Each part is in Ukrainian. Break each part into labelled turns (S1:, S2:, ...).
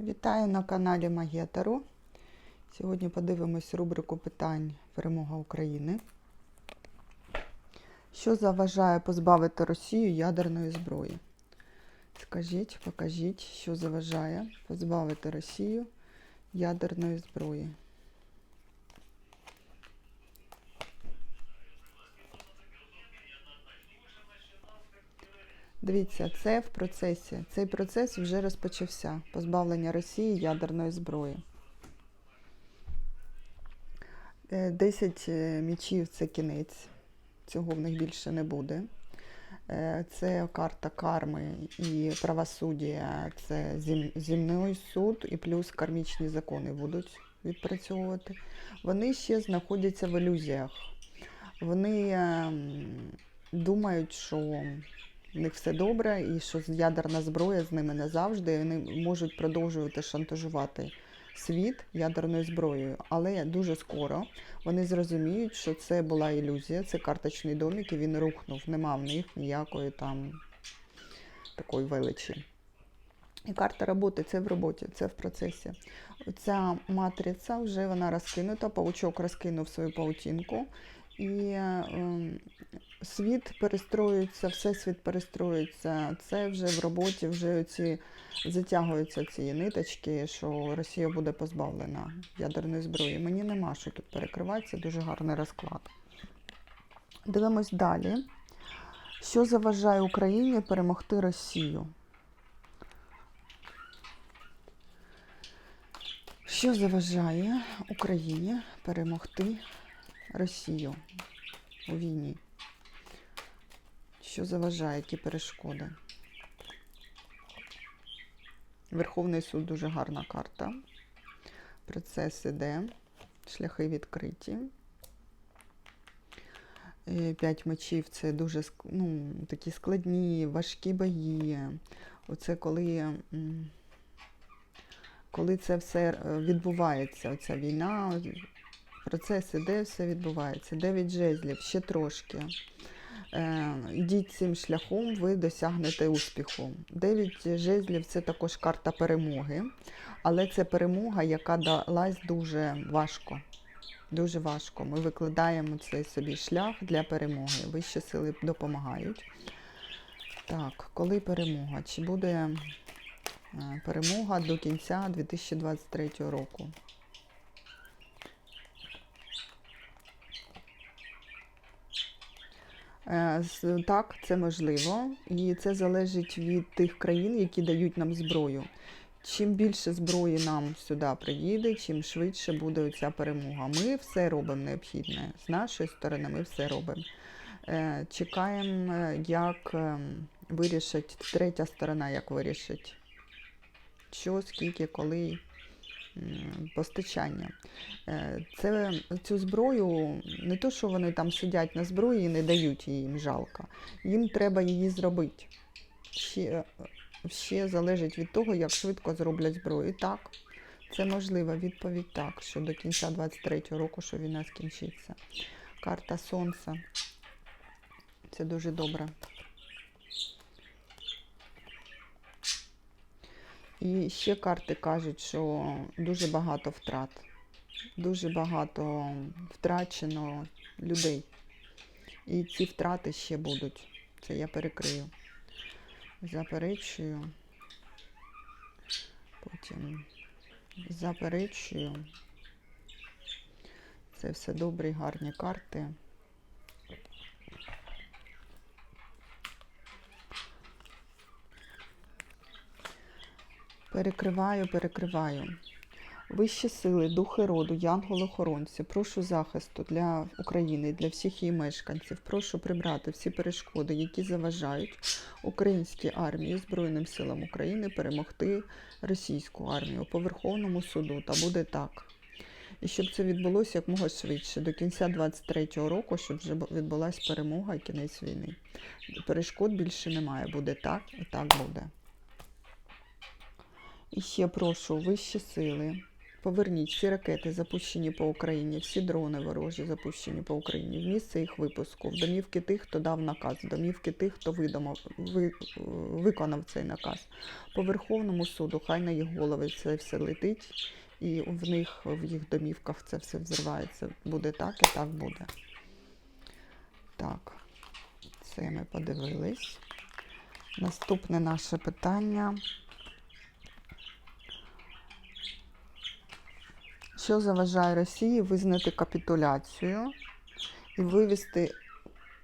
S1: Вітаю на каналі Магетару. Сьогодні подивимось рубрику питань Перемога України. Що заважає позбавити Росію ядерної зброї? Скажіть, покажіть, що заважає позбавити Росію ядерної зброї. Дивіться, це в процесі. Цей процес вже розпочався. Позбавлення Росії ядерної зброї. Е, 10 е, мічів це кінець. Цього в них більше не буде. Е, Це карта карми і правосуддя, це зім, зімний суд і плюс кармічні закони будуть відпрацьовувати. Вони ще знаходяться в ілюзіях. Вони ем, думають, що в них все добре, і що ядерна зброя з ними назавжди. і Вони можуть продовжувати шантажувати світ ядерною зброєю. Але дуже скоро вони зрозуміють, що це була ілюзія, це карточний домик, і він рухнув. Нема в них ніякої там такої величі. І карта роботи це в роботі, це в процесі. Ця матриця вже вона розкинута, паучок розкинув свою паутинку, і ем, світ перестроюється, всесвіт перестроюється. Це вже в роботі, вже ці затягуються ці ниточки, що Росія буде позбавлена ядерної зброї. Мені нема що тут перекривати, це дуже гарний розклад. Дивимось далі. Що заважає Україні перемогти Росію? Що заважає Україні перемогти Росію у війні? Що заважає, які перешкоди? Верховний суд дуже гарна карта. Процес іде, шляхи відкриті. Е, П'ять мечів це дуже ну, такі складні, важкі бої. Оце коли, коли це все е, відбувається, оця війна, процес іде, все відбувається. Дев'ять жезлів, ще трошки. Е, Йдіть цим шляхом, ви досягнете успіху. Дев'ять жезлів це також карта перемоги, але це перемога, яка далась дуже важко. Дуже важко. Ми викладаємо цей собі шлях для перемоги. Вищі сили допомагають. Так, коли перемога? Чи буде е, перемога до кінця 2023 року? Е, з- Так, це можливо, і це залежить від тих країн, які дають нам зброю. Чим більше зброї нам сюди приїде, чим швидше буде ця перемога. Ми все робимо необхідне. З нашої сторони ми все робимо. Е, Чекаємо, е, як вирішить третя сторона, як вирішить. Що, скільки, коли постачання. Е, Це цю зброю, не то, що вони там сидять на зброї і не дають її, їм жалко. Їм треба її зробити. Ще, ще залежить від того, як швидко зроблять зброю. І так, це можливо. Відповідь так, що до кінця 23-го року, що війна скінчиться. Карта Сонця. Це дуже добре. І ще карти кажуть, що дуже багато втрат, дуже багато втрачено людей. І ці втрати ще будуть. Це я перекрию. Заперечую. Потім заперечую. Це все добрі, гарні карти. Перекриваю, перекриваю. Вищі сили, духи роду, янголи-охоронці, прошу захисту для України, для всіх її мешканців. Прошу прибрати всі перешкоди, які заважають українській армії, Збройним силам України перемогти російську армію по Верховному суду. Та буде так. І щоб це відбулося якмога швидше, до кінця 23-го року, щоб вже відбулася перемога і кінець війни. Перешкод більше немає. Буде так і так буде. І ще прошу вищі сили Поверніть всі ракети, запущені по Україні, всі дрони ворожі, запущені по Україні, в місце їх випуску, в домівки тих, хто дав наказ, в домівки тих, хто видумав, ви, виконав цей наказ. По Верховному суду, хай на їх голови це все летить, і в них, в їх домівках це все взривається. Буде так і так буде. Так, це ми подивились. Наступне наше питання. Що заважає Росії визнати капітуляцію і вивести,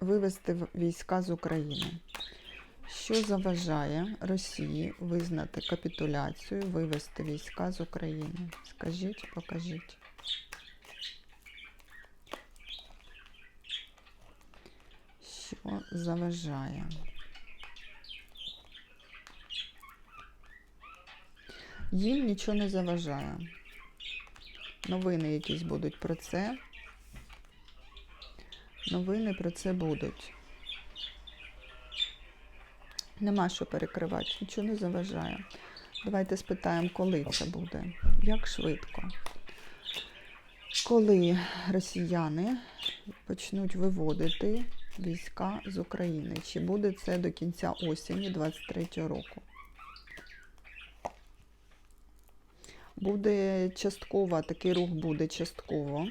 S1: вивести війська з України? Що заважає Росії визнати капітуляцію, вивести війська з України? Скажіть, покажіть. Що заважає? Їм нічого не заважає. Новини якісь будуть про це. Новини про це будуть. Нема що перекривати, нічого не заважає. Давайте спитаємо, коли це буде, як швидко. Коли росіяни почнуть виводити війська з України? Чи буде це до кінця осені 23 року? Буде частково, такий рух буде частково.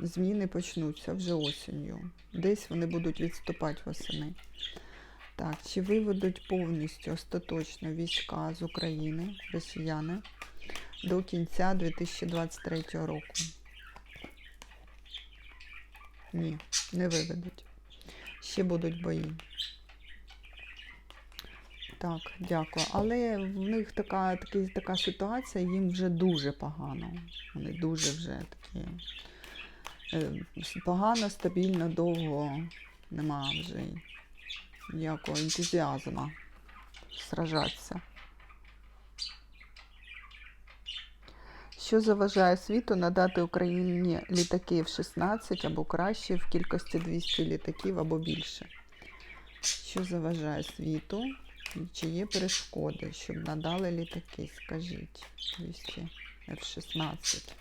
S1: Зміни почнуться вже осінню. Десь вони будуть відступати восени. Так, чи виведуть повністю остаточно війська з України, росіяни, до кінця 2023 року? Ні, не виведуть. Ще будуть бої. Так, дякую. Але в них така, такі, така ситуація, їм вже дуже погано. Вони дуже вже такі е, погано, стабільно, довго нема вже ніякого ентузіазму сражатися. Що заважає світу надати Україні літаки F-16 або краще в кількості 200 літаків або більше? Що заважає світу? Чи є перешкоди, щоб надали літаки? Скажіть, 200 F-16.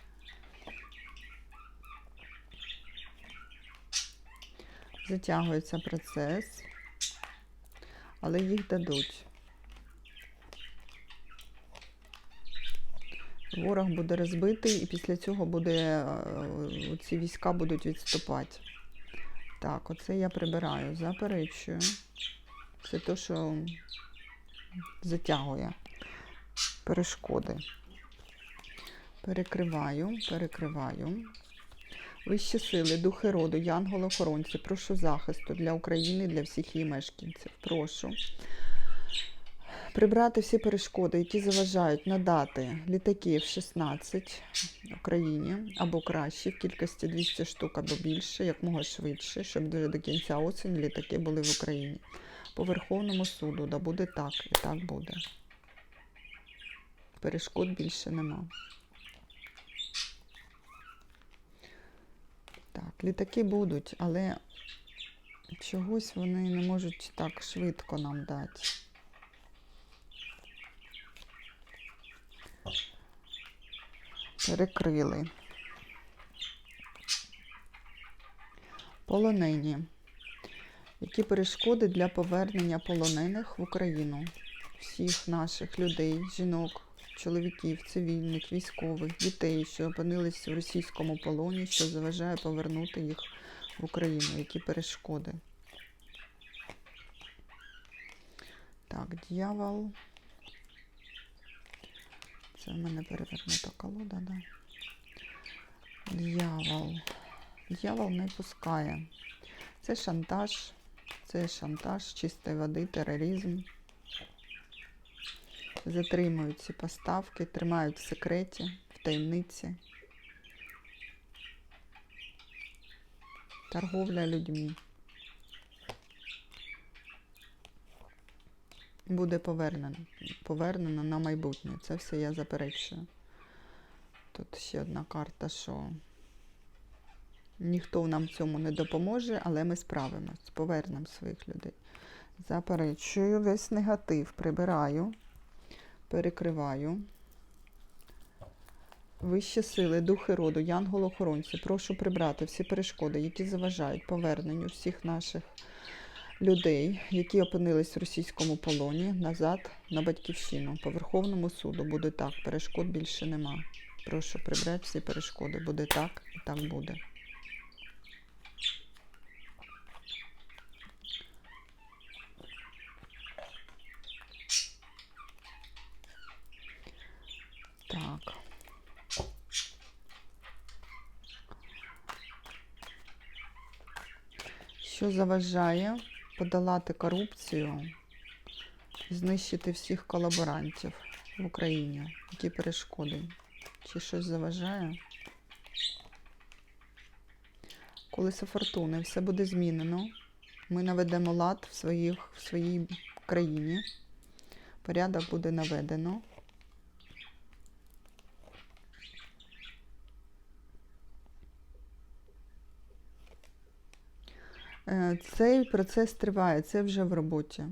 S1: Затягується процес, але їх дадуть. Ворог буде розбитий, і після цього буде, е, ці війська будуть відступати. Так, оце я прибираю, заперечую. Це те, що затягує перешкоди. Перекриваю, перекриваю. Вищі сили, духи роду, янголи-охоронці, прошу захисту для України, для всіх її мешканців. Прошу прибрати всі перешкоди, які заважають надати літаків 16 Україні або краще, в кількості 200 штук або більше, як мога швидше, щоб до кінця осені літаки були в Україні. По Верховному суду, да буде так, і так буде. Перешкод більше нема. Так, літаки будуть, але чогось вони не можуть так швидко нам дати. Перекрили. Полонені. Які перешкоди для повернення полонених в Україну? Всіх наших людей, жінок, чоловіків, цивільних, військових, дітей, що опинились в російському полоні, що заважає повернути їх в Україну. Які перешкоди? Так, дьявол. Це в мене перевернута колода, да? Дьявол. Дьявол не пускає. Це шантаж, це шантаж чистої води, тероризм. Затримують ці поставки, тримають в секреті, в таємниці. Торговля людьми. Буде повернено, повернено на майбутнє. Це все я заперечую. Тут ще одна карта, що ніхто нам цьому не допоможе, але ми справимось, повернемо своїх людей. Заперечую весь негатив, прибираю, перекриваю. Вищі сили, духи роду, янголохоронці, прошу прибрати всі перешкоди, які заважають поверненню всіх наших людей, які опинились в російському полоні, назад на батьківщину. По Верховному суду буде так, перешкод більше нема. Прошу прибрати всі перешкоди. Буде так і так буде. Так. Що заважає подолати корупцію, знищити всіх колаборантів в Україні? Які перешкоди? Чи щось заважає? Колесо фортуни, все буде змінено. Ми наведемо лад в, своїх, в своїй країні. Порядок буде наведено. Цей процес триває, це вже в роботі.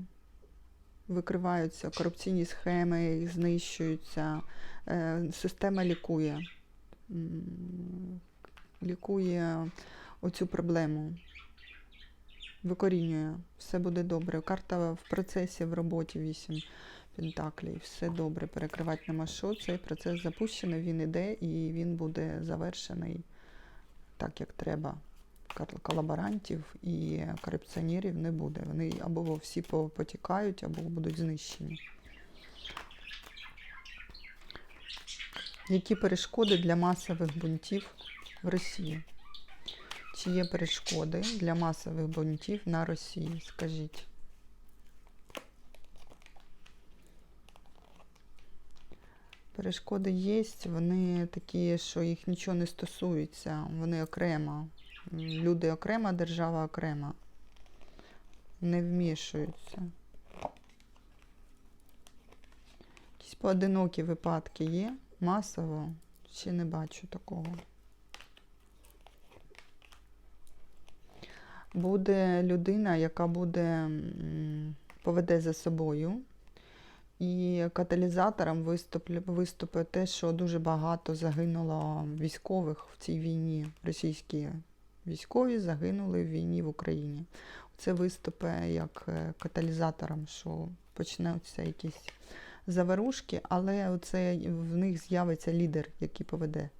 S1: Викриваються корупційні схеми, знищуються, е, система лікує. Лікує оцю проблему, викорінює, все буде добре. Карта в процесі, в роботі 8 пентаклів, все добре, перекривати нема що. Цей процес запущений, він іде і він буде завершений так, як треба колаборантів і корупціонерів не буде. Вони або всі потікають, або будуть знищені. Які перешкоди для масових бунтів в Росії? Чи є перешкоди для масових бунтів на Росії? Скажіть. Перешкоди є, вони такі, що їх нічого не стосується, вони окремо. Люди окремо, держава окремо. Не вмішуються. Якісь поодинокі випадки є масово, ще не бачу такого. Буде людина, яка буде поведе за собою. І каталізатором виступить те, що дуже багато загинуло військових в цій війні. Російські військові загинули в війні в Україні. Це виступить як е, каталізатором, що почнуться якісь заворушки, але оце в них з'явиться лідер, який поведе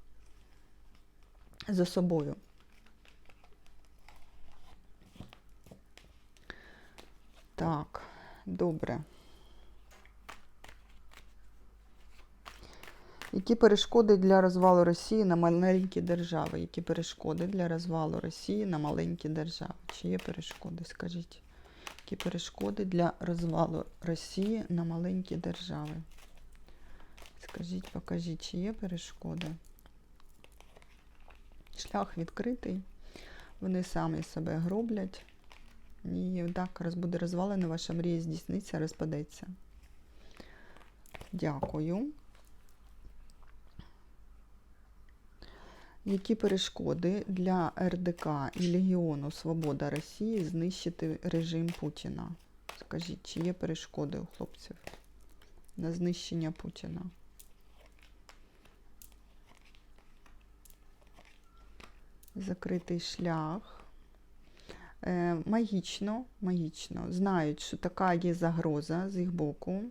S1: за собою. Так, добре. Які перешкоди для розвалу Росії на маленькі держави? Які перешкоди для розвалу Росії на маленькі держави? Чи є перешкоди? Скажіть. Які перешкоди для розвалу Росії на маленькі держави? Скажіть, покажіть, чи є перешкоди? Шлях відкритий. Вони самі себе гроблять. І так, роз буде розвалена, ваша мрія здійсниться, розпадеться. Дякую. Які перешкоди для РДК і Легіону Свобода Росії знищити режим Путіна? Скажіть, чи є перешкоди у хлопців на знищення Путіна? Закритий шлях. Е, магічно, магічно. Знають, що така є загроза з їх боку.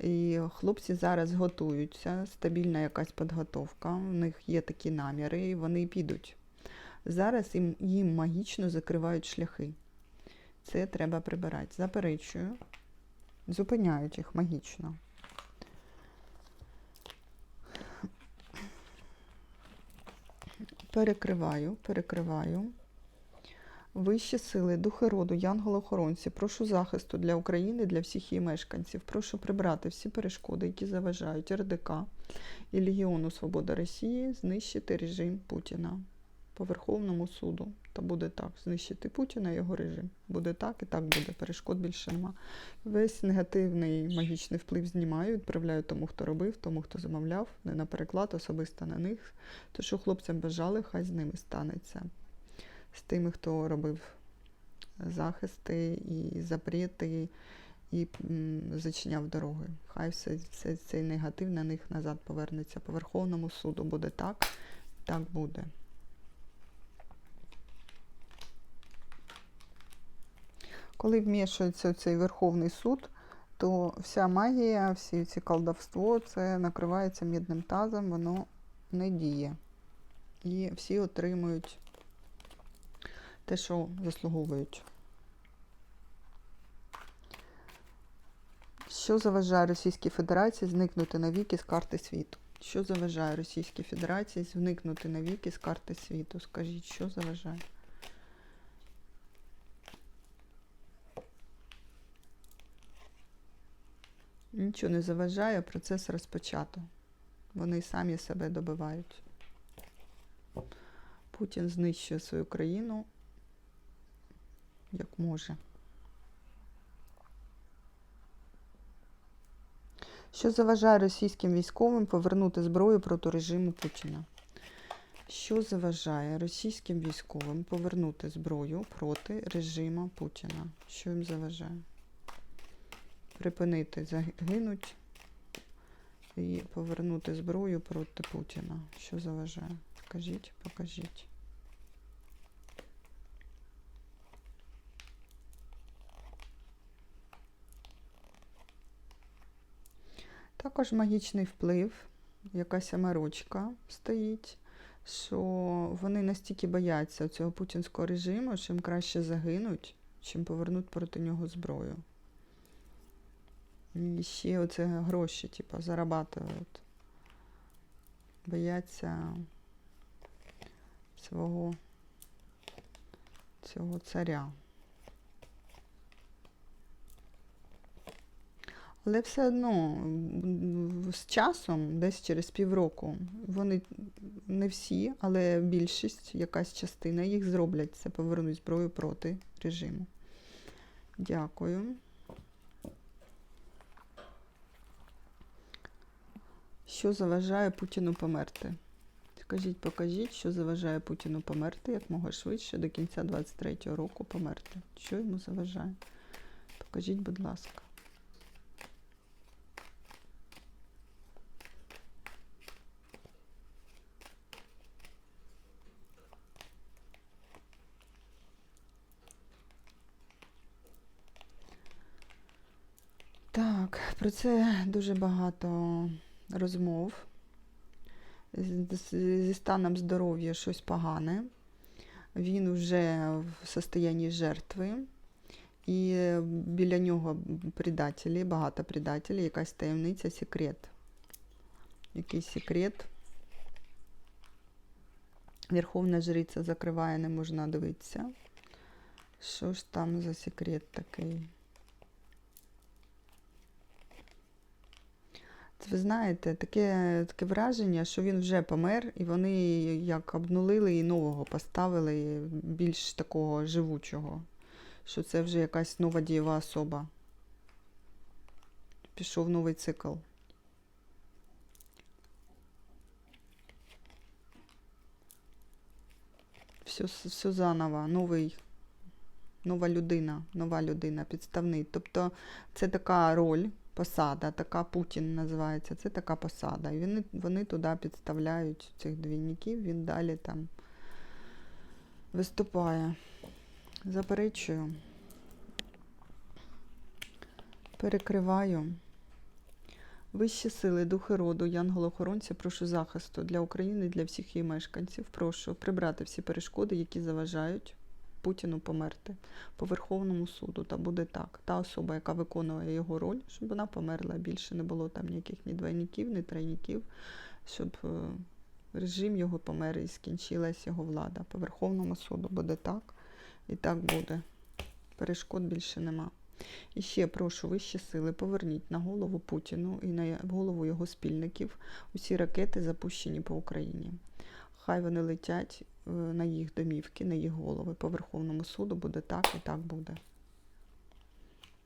S1: І хлопці зараз готуються, стабільна якась підготовка, у них є такі наміри, і вони підуть. Зараз їм, їм магічно закривають шляхи. Це треба прибирати. Заперечую, зупиняють їх магічно. Перекриваю, перекриваю. Вищі сили, духи роду, янголи-охоронці, прошу захисту для України, для всіх її мешканців. Прошу прибрати всі перешкоди, які заважають РДК і Легіону Свобода Росії, знищити режим Путіна по Верховному суду. Та буде так, знищити Путіна і його режим. Буде так і так буде. Перешкод більше нема. Весь негативний магічний вплив знімаю, відправляю тому, хто робив, тому, хто замовляв, не на переклад, особисто на них. То, що хлопцям бажали, хай з ними станеться з тими, хто робив захисти і запрети, і зачиняв дороги. Хай все, все цей негатив на них назад повернеться. По Верховному суду буде так, так буде. Коли вмішується цей Верховний суд, то вся магія, всі ці колдовство, це накривається мідним тазом, воно не діє. І всі отримують те, що заслуговують. Що заважає Російській Федерації зникнути навіки з карти світу? Що заважає Російській Федерації зникнути навіки з карти світу? Скажіть, що заважає? Нічого не заважає, процес розпочато. Вони самі себе добивають. Путін знищує свою країну як може. Що заважає російським військовим повернути зброю проти режиму Путіна? Що заважає російським військовим повернути зброю проти режиму Путіна? Що їм заважає? Припинити загинуть і повернути зброю проти Путіна. Що заважає? Скажіть, покажіть. Також магічний вплив, якась амарочка стоїть, що вони настільки бояться цього путінського режиму, що їм краще загинуть, чим повернуть проти нього зброю. І ще оце гроші, типу, зарабатують. Бояться свого цього царя. Але все одно з часом, десь через півроку, вони не всі, але більшість, якась частина їх зроблять це, повернуть зброю проти режиму. Дякую. Що заважає Путіну померти? Скажіть, покажіть, що заважає Путіну померти якмога швидше до кінця 23-го року померти. Що йому заважає? Покажіть, будь ласка. Так, про це дуже багато розмов. Зі станом здоров'я щось погане. Він вже в состоянні жертви. І біля нього предателі, багато предателів, якась таємниця, секрет. Якийсь секрет. Верховна жриця закриває, не можна дивитися. Що ж там за секрет такий? Ви знаєте, таке, таке враження, що він вже помер, і вони як обнулили і нового поставили, більш такого живучого. Що це вже якась нова дієва особа. Пішов новий цикл. Все, все заново, новий, нова людина, нова людина, підставний. Тобто це така роль, посада, така Путін називається, це така посада. І вони, вони туди підставляють цих двійників, він далі там виступає. Заперечую. Перекриваю. Вищі сили, духи роду, янголохоронці, прошу захисту для України для всіх її мешканців. Прошу прибрати всі перешкоди, які заважають Путіну померти по Верховному суду. Та буде так. Та особа, яка виконує його роль, щоб вона померла. Більше не було там ніяких ні двойників, ні тройників, щоб е, режим його помер і скінчилась його влада. По Верховному суду буде так. І так буде. Перешкод більше нема. І ще прошу вищі сили, поверніть на голову Путіну і на голову його спільників усі ракети, запущені по Україні. Хай вони летять на їх домівки, на їх голови. По Верховному суду буде так і так буде.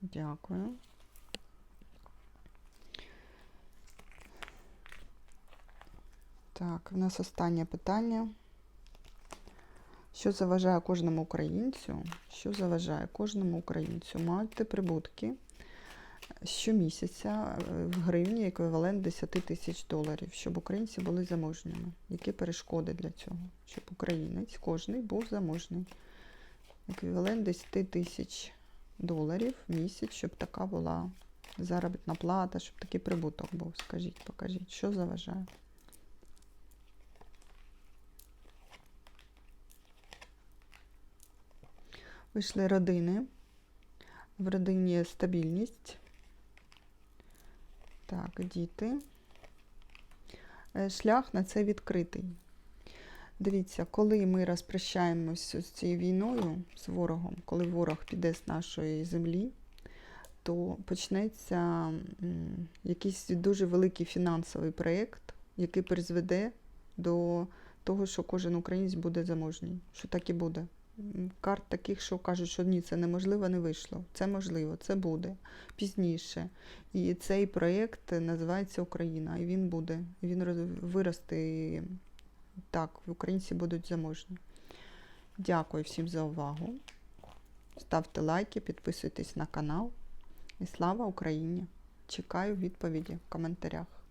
S1: Дякую. Так, в нас останнє питання. Що заважає кожному українцю? Що заважає кожному українцю мати прибутки щомісяця е, в гривні еквівалент 10 тисяч доларів, щоб українці були заможніми. Які перешкоди для цього? Щоб українець кожний був заможний. Еквівалент 10 тисяч доларів в місяць, щоб така була заробітна плата, щоб такий прибуток був. Скажіть, покажіть, що заважає? Вийшли родини. В родині стабільність. Так, діти. Е, Шлях на це відкритий. Дивіться, коли ми розпрощаємося з цією війною, з ворогом, коли ворог піде з нашої землі, то почнеться якийсь дуже великий фінансовий проєкт, який призведе до того, що кожен українець буде заможній. Що так і буде. Карт таких, що кажуть, що ні, це неможливо, не вийшло. Це можливо, це буде пізніше. І цей проєкт називається Україна, і він буде. Він виросте. І так, українці будуть заможні. Дякую всім за увагу. Ставте лайки, підписуйтесь на канал. І слава Україні! Чекаю відповіді в коментарях.